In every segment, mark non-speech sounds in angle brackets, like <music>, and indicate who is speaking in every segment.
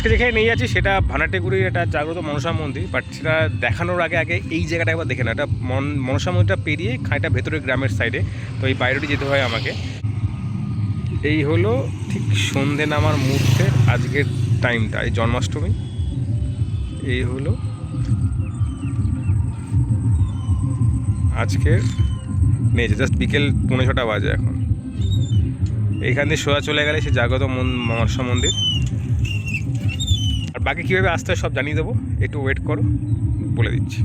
Speaker 1: আজকে যেখানে নিয়ে যাচ্ছি, সেটা ভানাটেগুড়ির একটা জাগ্রত মনসা মন্দির বাট সেটা দেখানোর আগে আগে এই জায়গাটা একবার দেখে না এটা মন, মনসা মন্দিরটা পেরিয়ে খাঁটা ভেতরে গ্রামের সাইডে তো এই বাইরেটি যেতে হয় আমাকে। এই হলো ঠিক সন্ধে নামার মুহূর্তে আজকের টাইমটা এই জন্মাষ্টমী। এই হলো আজকের নেই জাস্ট বিকেল পৌনে ছটা বাজে এখন। এইখান দিয়ে সোজা চলে গেলে সে জাগ্রত মন- মনসা মন্দির। আর বাকি কীভাবে আসতে সব জানিয়ে দেবো। একটু ওয়েট করো, বলে দিচ্ছি।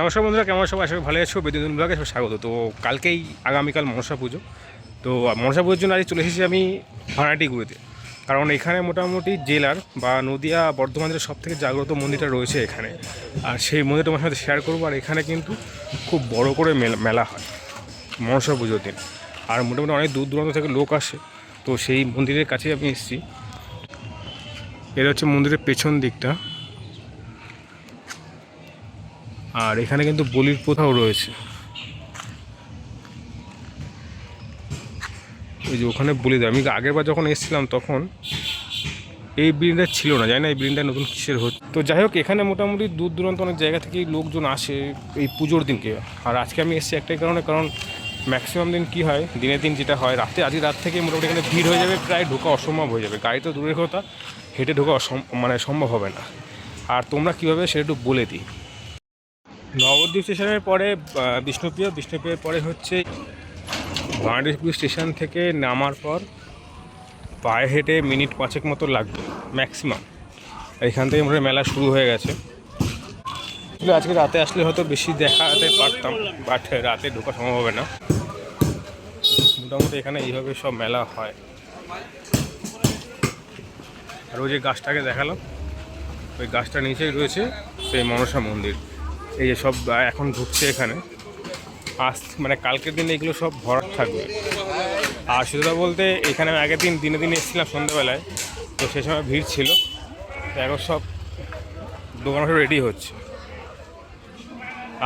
Speaker 1: নমস্কার বন্ধুরা, কেমন সব আসবে ভালো আছো। বেদিন ব্লগে সব স্বাগত। তো কালকেই আগামীকাল মনসা পুজো। তো মনসা পুজোর জন্য আজ চলে এসেছি আমি ভাড়াটিগুড়িতে কারণ এখানে মোটামুটি জেলার বা নদিয়া বর্ধমানের সব থেকে জাগ্রত মন্দিরটা রয়েছে এখানে। আর সেই মন্দিরটা আমার সাথে শেয়ার করব। আর এখানে কিন্তু খুব বড় করে মেলা হয় মনসা পুজোর দিন। আর মোটামুটি অনেক দূর দূরান্ত থেকে লোক আসে। তো সেই মন্দিরের কাছেই আমি এসেছি। এটা হচ্ছে মন্দিরের পেছন দিকটা। আর এখানে কিন্তু বলির প্রথাও রয়েছে। ওই যে ওখানে বলি দেয়। আমি আগের বার যখন এসেছিলাম তখন এই বিল্ডিংটা ছিল না। জানি না এই বিল্ডিংটা নতুন কিসের হচ্ছে। তো যাই হোক, এখানে মোটামুটি দূর দূরান্ত অনেক জায়গা থেকেই লোকজন আসে এই পুজোর দিনকে। আর আজকে আমি এসেছি একটাই কারণে, কারণ ম্যাক্সিমাম দিন কি হয়? দিনের দিন যেটা হয়, রাতে, আজকে রাত থেকে মোটামুটি এখানে ভিড় হয়ে যাবে, প্রায় ঢোকা অসম্ভব হয়ে যাবে। গাড়ি তো দূরের কথা, হেঁটে ঢোকা অসম- মানে সম্ভব হবে না। আর তোমরা কীভাবে সেটা একটু বলে দিই। নবদ্বীপ স্টেশনের পরে বিষ্ণুপ্রিয়া, বিষ্ণুপ্রিয়ার পরে হচ্ছে ভাঁড়িপুর স্টেশন থেকে নামার পর পায়ে হেঁটে মিনিট পাঁচেক মতো লাগবে, ম্যাক্সিমাম। এখান থেকে মোটামুটি মেলা শুরু হয়ে গেছে। আজকে রাতে আসলে হয়তো বেশি দেখাতে পারতাম বাট রাতে ঢোকা সম্ভব হবে না। মোটামুটি এখানে এইভাবে সব মেলা হয়। আর ওই যে গাছটাকে দেখালাম, ওই গাছটার নিচেই রয়েছে সেই মনসা মন্দির। এই যে সব এখন ঢুকছে এখানে। আজ মানে কালকের দিনে এগুলো সব ভরাট থাকবে। আর সেটা বলতে এখানে আমি আগের দিন, দিনে দিনে এসেছিলাম সন্ধ্যাবেলায়, তো সে সময় ভিড় ছিল। তো এখন সব দোকান রেডি হচ্ছে।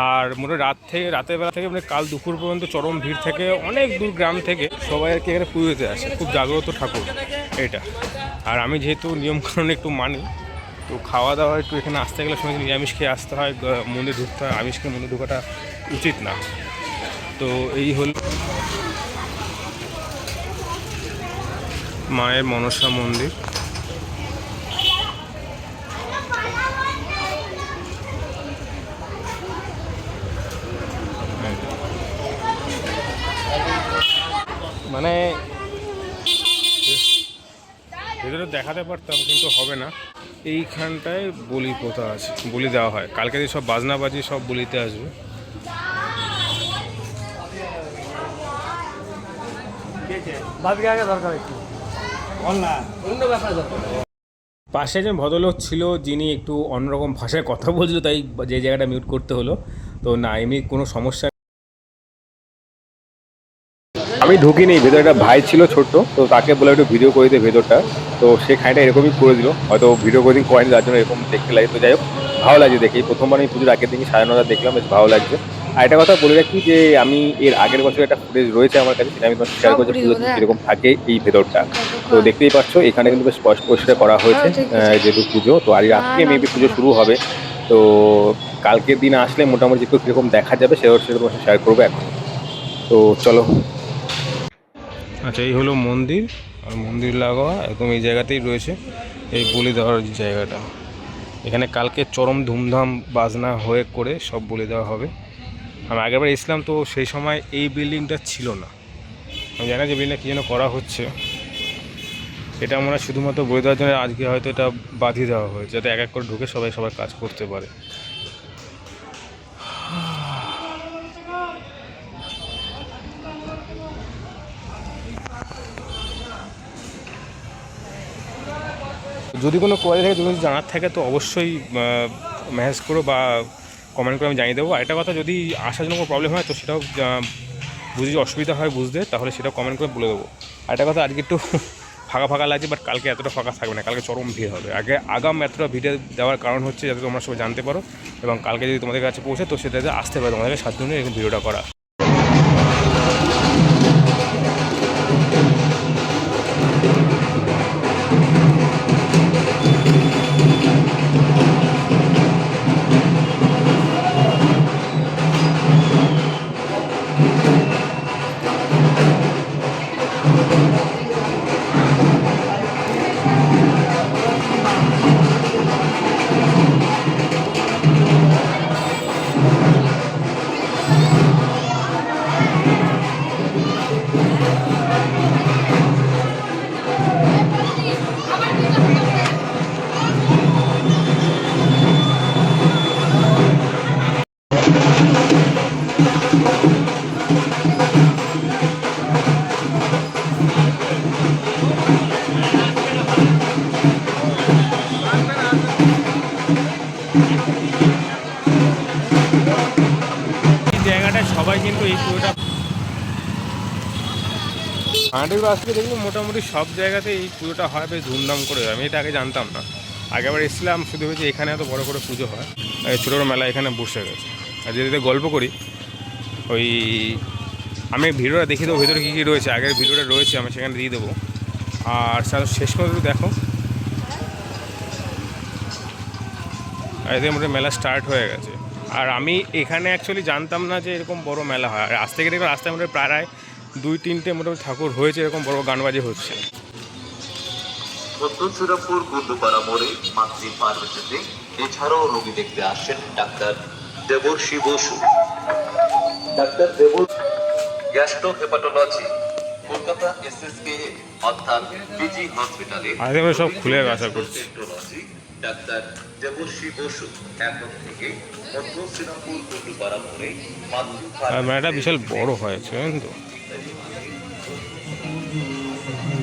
Speaker 1: আর মোটামুটি রাত থেকে, রাতের বেলা থেকে মানে কাল দুপুর পর্যন্ত চরম ভিড় থেকে, অনেক দূর গ্রাম থেকে সবাই আর কি এখানে পুজো দিতে আসে। খুব জাগ্রত ঠাকুর এটা আর আমি যেহেতু নিয়মকানুন একটু মানি, তো খাওয়া দাওয়া একটু এখানে আসতে গেলে সময় নিরামিষ খেয়ে আসতে হয় মন্দির ঢুকতে হয়, আমিষ খেয়ে মন্দির ঢোকাটা উচিত না। তো এই হল মায়ের মনসা মন্দির মানে ভেতরে পারতাম কিন্তু হবে না। এইখানটায় বলি প্রথা আছে বলি দেওয়া হয়। কালকে দিয়ে সব বাজনা বাজি সব বলিতে আসবে। পাশে একজন ভদ্রলোক ছিল যিনি একটু অন্যরকম ভাষায় কথা বলছিল তাই যে জায়গাটা মিউট করতে হলো। তো না এমনি কোনো সমস্যা আমি ঢুকিনি ভেতরে একটা ভাই ছিল ছোট্ট তো তাকে বলে একটু ভিডিও করে দিতে ভেতরটা। তো সে খাইটা এরকমই করে দিল হয়তো ভিডিও করে দিন করেনি যার জন্য এরকম দেখতে লাগে। তো যাই হোক ভালো লাগছে দেখি। প্রথমবার আমি পুজোর আগের দিনই সাড়ে নটা দেখলাম বেশ ভালো লাগছে। আর একটা কথা বলে রাখি যে আমি এর আগের বছর একটা ফুটেজ রয়েছে আমার কাছে সেটা আমি তোমার শেয়ার করছি পুজো এরকম থাকে এই ভেতরটা। তো দেখতেই পাচ্ছ এখানে কিন্তু বেশ স্পষ্ট পরিষ্কার করা হয়েছে যেহেতু পুজো তো আর আজকে মেবি পুজো শুরু হবে। তো কালকের দিন আসলে মোটামুটি একটু কীরকম দেখা যাবে সেটা সেটা তোমার শেয়ার করব এখন। তো চলো। আচ্ছা এই হলো মন্দির, আর মন্দির লাগোয়া একদম এই জায়গাতেই রয়েছে, এই বলি দেওয়ার জায়গাটা। এখানে কালকে চরম ধুমধাম বাজনা হয়ে করে সব বলি দেওয়া হবে। আমি আগেরবার এসলাম তো সেই সময় এই বিল্ডিংটা ছিল না। আমি জানি যে বিল্ডিংটা কী যেন করা হচ্ছে। এটা হয় শুধুমাত্র বই দেওয়ার জন্য আজকে হয়তো এটা বাঁধিয়ে দেওয়া হয়েছে, যাতে এক এক করে ঢুকে সবাই সবার কাজ করতে পারে। যদি কোনো কোয়ারি থাকে, যদি জানার থাকে, তো অবশ্যই মেসেজ করো বা কমেন্ট করে আমি জানিয়ে দেবো। আরেকটা কথা, যদি আসার জন্য কোনো প্রবলেম হয়, তো সেটাও বুঝি অসুবিধা হয় বুঝতে, তাহলে সেটা কমেন্ট করে বলে দেবো। আরেকটা কথা, আজকে একটু <laughs> ফাঁকা ফাঁকা লাগছে বাট কালকে এতটা ফাঁকা থাকবে না, কালকে চরম ভিড় হবে। আগে আগাম এতটা ভিড়ে দেওয়ার কারণ হচ্ছে, যাতে তোমরা সবাই জানতে পারো, এবং কালকে যদি তোমাদের কাছে পৌঁছে, তো সেটাতে আসতে পারে, তোমাদেরকে সাত জন্য এরকম ভিডিওটা করা। Thank you. হাঁটিগুলো আজকে দেখলাম মোটামুটি সব জায়গাতে এই পুজোটা হয়, বেশ ধুমধাম করে আমি এটা আগে জানতাম না। আগেবার এসেছিলাম, শুধু হয়েছে এখানে এত বড় করে পুজো হয়। ছোটো ছোটো মেলা এখানে বসে গেছে। আর যদি গল্প করি, ওই আমি ভিডিওটা দেখে দেবো, ভিতরে কী কী রয়েছে। আগের ভিডিওটা রয়েছে, আমি সেখানে দিয়ে দেবো। আর স্যার, শেষ পর্যন্ত দেখো। এদের মোটামুটি মেলা স্টার্ট হয়ে গেছে। আর আমি এখানে অ্যাকচুয়ালি জানতাম না যে এরকম বড় মেলা হয়। আর আজ থেকে দেখলাম রাস্তায় মোটামুটি প্রায় দুই তিনটে মোটামুটি ঠাকুর হয়েছে এরকম বড় গান গানবাজি হচ্ছে।
Speaker 2: শ্রীরামপুর গুন্দুপাড়া মোড়ে মাতৃ ফার্মেসিতে এছাড়াও রোগী দেখতে আসেন ডাক্তার দেবর্ষী বসু। ডাক্তার দেবর গ্যাস্ট্রো হেপাটোলজি কলকাতা এসএসকে অর্থাৎ পিজি হসপিটালে
Speaker 1: আর এবার সব খুলে আশা করছি।
Speaker 2: ডাক্তার দেবর্ষী বসু। এখন থেকে উত্তর শ্রীরামপুর গুন্দুপাড়া মোড়ে মাতৃ
Speaker 1: মেলাটা বিশাল বড় হয়েছে জানেন তো?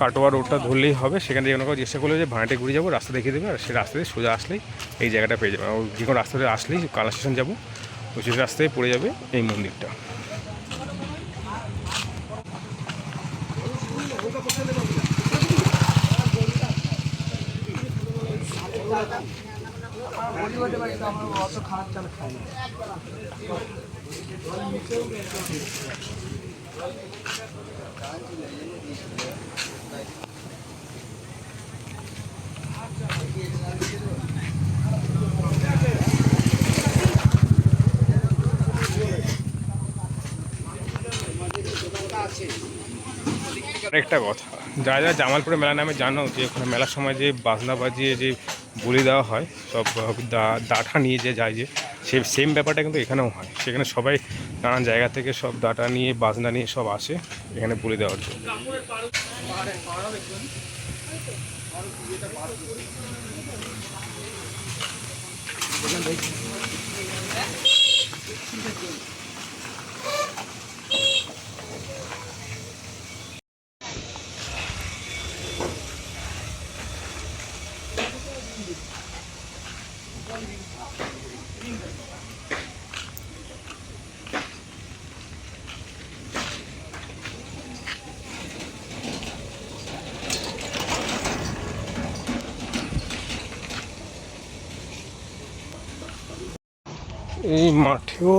Speaker 1: কাটোয়া রোডটা ধরলেই হবে। সেখানে যে কোনো কাউ চেষ্টা করলে যে ভাড়াটে ঘুরে যাব, রাস্তা দেখিয়ে দেবে, আর সেই রাস্তা দিয়ে সোজা আসলেই এই জায়গাটা পেয়ে যাবে। যে কোনো রাস্তা দিয়ে আসলেই কালনা স্টেশন যাব তো সেই রাস্তায় পড়ে যাবে এই মন্দিরটা। একটা কথা যারা যারা জামালপুরে মেলা নামে জানো যে ওখানে মেলার সময় যে বাজনা বাজিয়ে যে বলি দেওয়া হয় সব আহ, দা- দাটা নিয়ে যে যায় যে সেই সেম ব্যাপারটা কিন্তু এখানেও হয়। সেখানে সবাই নানান জায়গা থেকে সব ডাটা নিয়ে, বাজনা নিয়ে সব আসে এখানে বলে দেওয়ার জন্য। এই মাঠেও